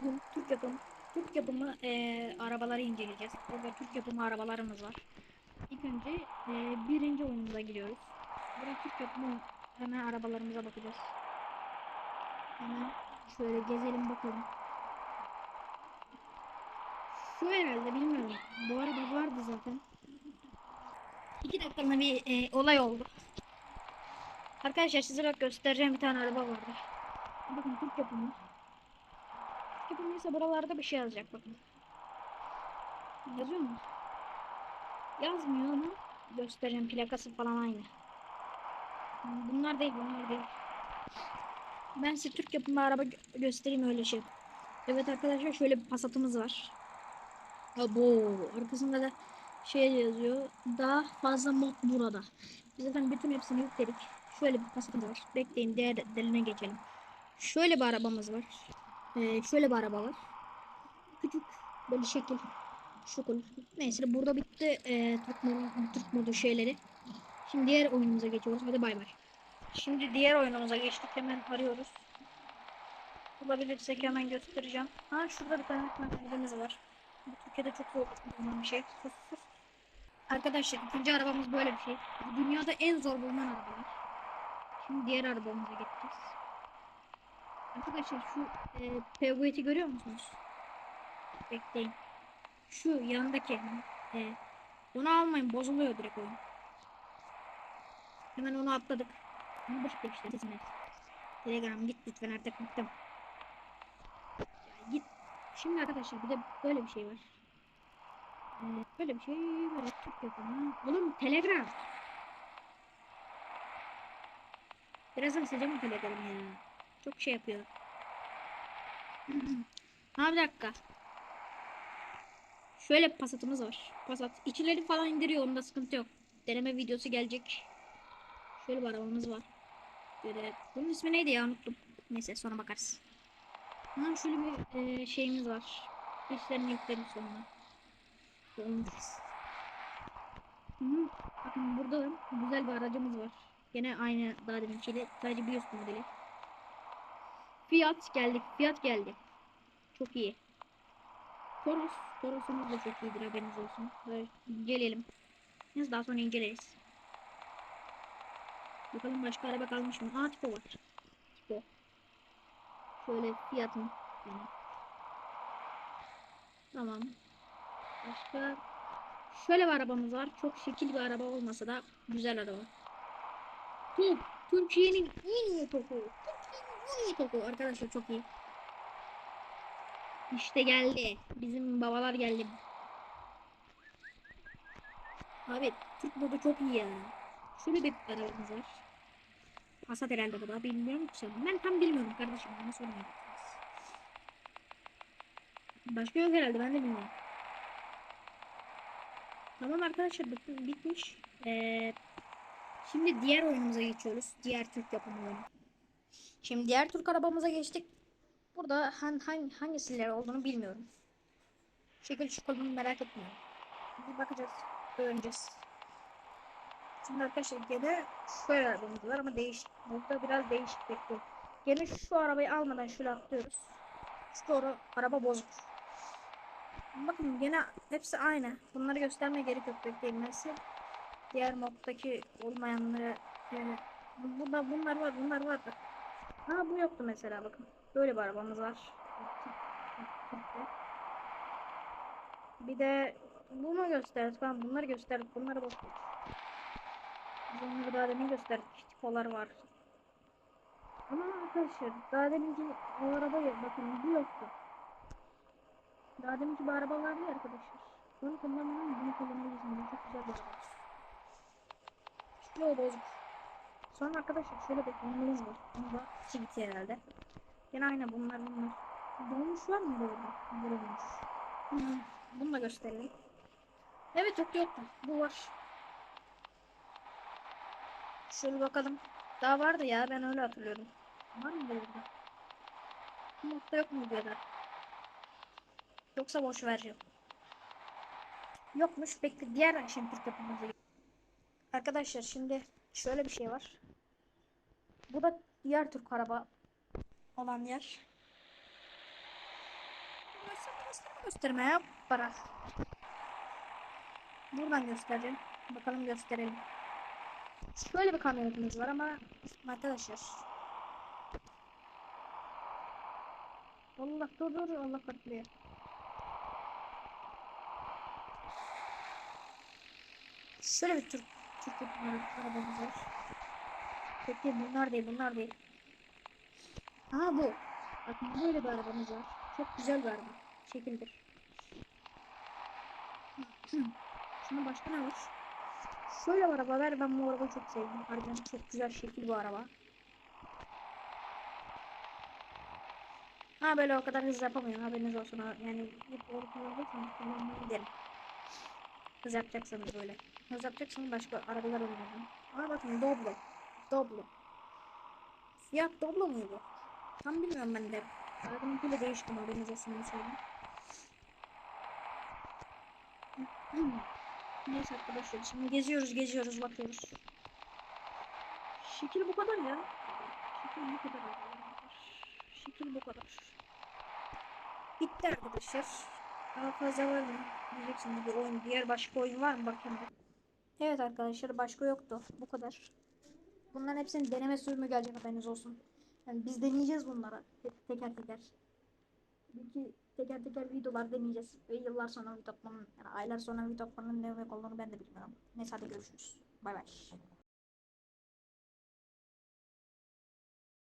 Bugün Türk yapım, Türk yapımı eee, arabaları inceleyeceğiz. Burada Türk yapımı arabalarımız var. İlk önce eee, birinci oyunumuza giriyoruz. Burada Türk yapımı hemen arabalarımıza bakacağız. Hemen şöyle gezelim bakalım. Şu herhalde bilmiyorum. Bu araba vardı zaten. İki dakikalığına bir eee, olay oldu. Arkadaşlar size bak göstereceğim bir tane araba vardı. Bakın Türk yapımı. Yapımıysa buralarda bir şey yazacak bakın. Yazıyor mu? Yazmıyor ama göstereceğim plakası falan aynı. Bunlar değil bunlar değil. Ben size Türk yapımı araba gö- göstereyim öyle şey. Evet arkadaşlar şöyle bir Passat'ımız var. Abo arkasında da şey yazıyor. Daha fazla mod burada. Biz zaten bütün hepsini yükledik. Şöyle bir Passat'ımız var. Bekleyin diğer diğerine geçelim. Şöyle bir arabamız var. Ee, şöyle bir araba var. Küçük böyle şekil. Şokul. Neyse burada bitti ee, Türk, modu, Türk modu şeyleri. Şimdi diğer oyunumuza geçiyoruz. Hadi bay bay. Şimdi diğer oyunumuza geçtik. Hemen arıyoruz. Bulabilirsek hemen göstereceğim. Ha şurada bir tane makinemiz var. Bu Türkiye'de çok zor bulunan bir şey. Arkadaşlar ikinci arabamız böyle bir şey. Dünyada en zor bulunan arabalar. Şimdi diğer arabamıza geçeceğiz. Arkadaşlar şu e, PVT'i görüyor musunuz? Bekleyin. Şu yanındaki e, onu almayın bozuluyor direkt oyun. Hemen onu atladık. Bunu boş ver işte sesini. Telegram git lütfen artık bıktım. Ya git. Şimdi arkadaşlar bir de böyle bir şey var. E, böyle bir şey böyle çok yapımı. Oğlum Telegram. Birazdan sileceğim Telegram'ı ya. Çok şey yapıyor. ha bir dakika. Şöyle bir pasatımız var. Pasat. İçileri falan indiriyor. Onda sıkıntı yok. Deneme videosu gelecek. Şöyle bir arabamız var. Böyle. Bunun ismi neydi ya unuttum. Neyse sonra bakarız. Ha şöyle bir e, şeyimiz var. İşlerini yükledim sonuna. Olmuş. Hı -hı. Bakın burada güzel bir aracımız var. Gene aynı daha deminkiyle. Sadece bir üst modeli. Fiyat geldi. Fiyat geldi. Çok iyi. Toros. Toros'umuz da çok iyidir haberiniz olsun. Böyle inceleyelim. Biz daha sonra inceleriz. Bakalım başka araba kalmış mı? Aa Tipo var. Tipo. Şöyle fiyatın. Yani. Tamam. Başka şöyle bir arabamız var. Çok şekil bir araba olmasa da güzel araba. Top. Türkiye'nin en iyi topu. İyi topu. Arkadaşlar çok iyi. İşte geldi. Bizim babalar geldi. Abi Türk modu çok iyi ya. Şöyle bir arabamız var. Passat herhalde bu da. Bilmiyorum ki. Ben tam bilmiyorum kardeşim. Bana sormayın. Başka yok herhalde. Ben de bilmiyorum. Tamam arkadaşlar bitmiş. Ee, şimdi diğer oyunumuza geçiyoruz. Diğer Türk yapımı oyunu. Şimdi diğer Türk arabamıza geçtik. Burada han, han, hangisileri olduğunu bilmiyorum. Şekil şukulunu merak etmiyorum. Bir bakacağız. Öğreneceğiz. Şimdi arkadaşlar gene şöyle arabamız var ama değişik. Burada biraz değişik bekliyor. Gene şu arabayı almadan şöyle atlıyoruz. Şu doğru araba bozuk. Bakın gene hepsi aynı. Bunları göstermeye gerek yok bekleyin. Diğer moddaki olmayanları yani burada bunlar var bunlar var. Ha bu yoktu mesela bakın. Böyle bir arabamız var. Bir de bunu gösterdik. Tamam bunları gösterdik. Bunları ver. Biz onları daha demin gösterdik. Tipolar var. Ama arkadaşlar daha deminki o arabayı bakın bu yoktu. Daha deminki bir araba vardı ya arkadaşlar. Bunu kullanmayın bunu kullanabilirsiniz. Çok güzel bir araba. O bozuk. Sonra arkadaşlar şöyle bir konumuz var. Da çivit herhalde. Yine aynı bunlar bunlar. Dolmuş var mı burada? Dolmuş. Bunu da gösterelim. Evet yok yok. Bu var. Şöyle bakalım. Daha vardı ya ben öyle hatırlıyorum. Var mı burada? Bu modda yok mu burada? Yoksa boş vereceğim. Yokmuş. Bekle diğer şimdi Türk yapımıza Arkadaşlar şimdi şöyle bir şey var. Bu da diğer Türk araba olan yer. gösterme gösterme ya para. Buradan göstereceğim. Bakalım gösterelim. Şöyle bir kamyonetimiz var ama arkadaşlar. Allah dur dur Allah katlıyor. Şöyle bir Türk Yapımı arabamız var. Peki bunlar değil bunlar değil. Aha bu. Bakın böyle bir arabamız var. Çok güzel bir araba. Şekildir. Şunun başka ne var? Şöyle araba ver. Ben bu arabayı çok sevdim. Harbiden çok güzel şekil bir araba. Ha böyle o kadar hız yapamıyorum. Haberiniz olsun. Yani doğru kullanacaksanız kullanmayı derim. Hız yapacaksanız böyle. Hız yapacaksanız başka arabalar oynayalım. Aa bakın Doblo. Doblo. Fiyat Doblo muydu? Tam bilmiyorum ben de. Arabanın bile değiştim haberiniz olsun söyleyeyim. Neyse arkadaşlar şimdi geziyoruz geziyoruz bakıyoruz. Şekil bu kadar ya. Şekil bu kadar. Şekil bu kadar. Bitti arkadaşlar. Daha fazla var mı? Diyeceksiniz bir oyun. Diğer başka oyun var mı? Bakayım. Evet arkadaşlar başka yoktu. Bu kadar. Bunların hepsinin deneme sürümü gelecek haberiniz olsun. Yani biz deneyeceğiz bunları te- teker teker. Belki teker teker videolar deneyeceğiz. Ve yıllar sonra video atmanın, yani aylar sonra video atmanın ne demek olduğunu ben de bilmiyorum. Neyse hadi görüşürüz. Bay bay.